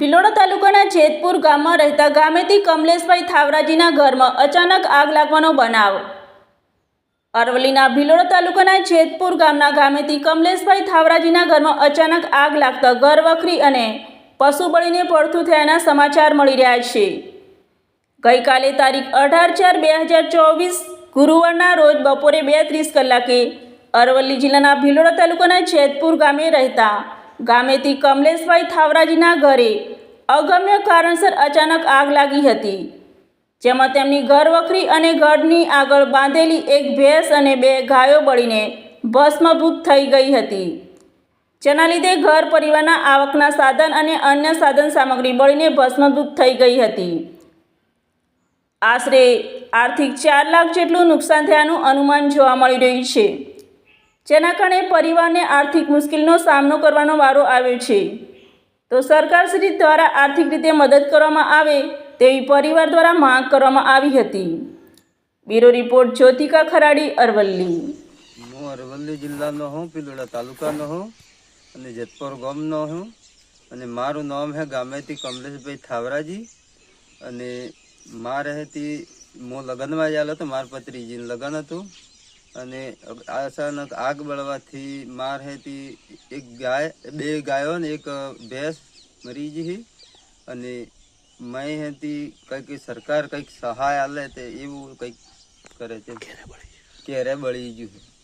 ભિલોડા તાલુકાના જેતપુર ગામમાં રહેતા ગામેતી કમલેશભાઈ થાવરાજીના ઘરમાં અચાનક આગ લાગવાનો બનાવ. અરવલ્લીના ભિલોડા તાલુકાના જેતપુર ગામના ગામેતી કમલેશભાઈ થાવરાજીના ઘરમાં અચાનક આગ લાગતા ઘર વખરી અને પશુ બળીને પડતું થયાના સમાચાર મળી રહ્યા છે. ગઈકાલે તારીખ અઢાર ચાર બે હજાર ચોવીસ ગુરુવારના રોજ બપોરે બે ત્રીસ કલાકે અરવલ્લી જિલ્લાના ભિલોડા તાલુકાના જેતપુર ગામે રહેતા ગામેથી કમલેશભાઈ થાવરાજીના ઘરે અગમ્ય કારણસર અચાનક આગ લાગી હતી, જેમાં તેમની ઘરવખરી અને ઘરની આગળ બાંધેલી એક ભેંસ અને બે ગાયો બળીને ભસ્મભૂત થઈ ગઈ હતી. જેના લીધે ઘર પરિવારના આવકના સાધન અને અન્ય સાધન સામગ્રી બળીને ભસ્મભૂત થઈ ગઈ હતી. આશરે આર્થિક ચાર લાખ જેટલું નુકસાન થયાનું અનુમાન જોવા મળી રહ્યું છે. જેના કારણે પરિવારને આર્થિક મુશ્કેલીનો સામનો કરવાનો વારો આવ્યો છે. તો સરકારશ્રી દ્વારા આર્થિક રીતે મદદ કરવામાં આવે તેવી પરિવાર દ્વારા માંગ કરવામાં આવી હતી. Bureau report Jyotika Kharadi, Aravalli. હું અરવલ્લી જિલ્લાનો હું, પિલોડા તાલુકાનો હું અને જેતપુર ગામનો હું અને મારું નામ છે ગામેથી કમલેશભાઈ થાવરાજી અને મારે હતી, હું લગ્નમાં જ આવ્યો હતો, મારા પત્રીજીનું લગ્ન હતું. અને અચાનક આગ બળવાથી માર હતી એક ગાય બે ગાયો ને એક ભેંસ મરી ગઈ અને મેં હતી કંઈક સરકાર કંઈક સહાય આલે તે એવું કંઈક કરે છે. ક્યારે બળી ગયું. છે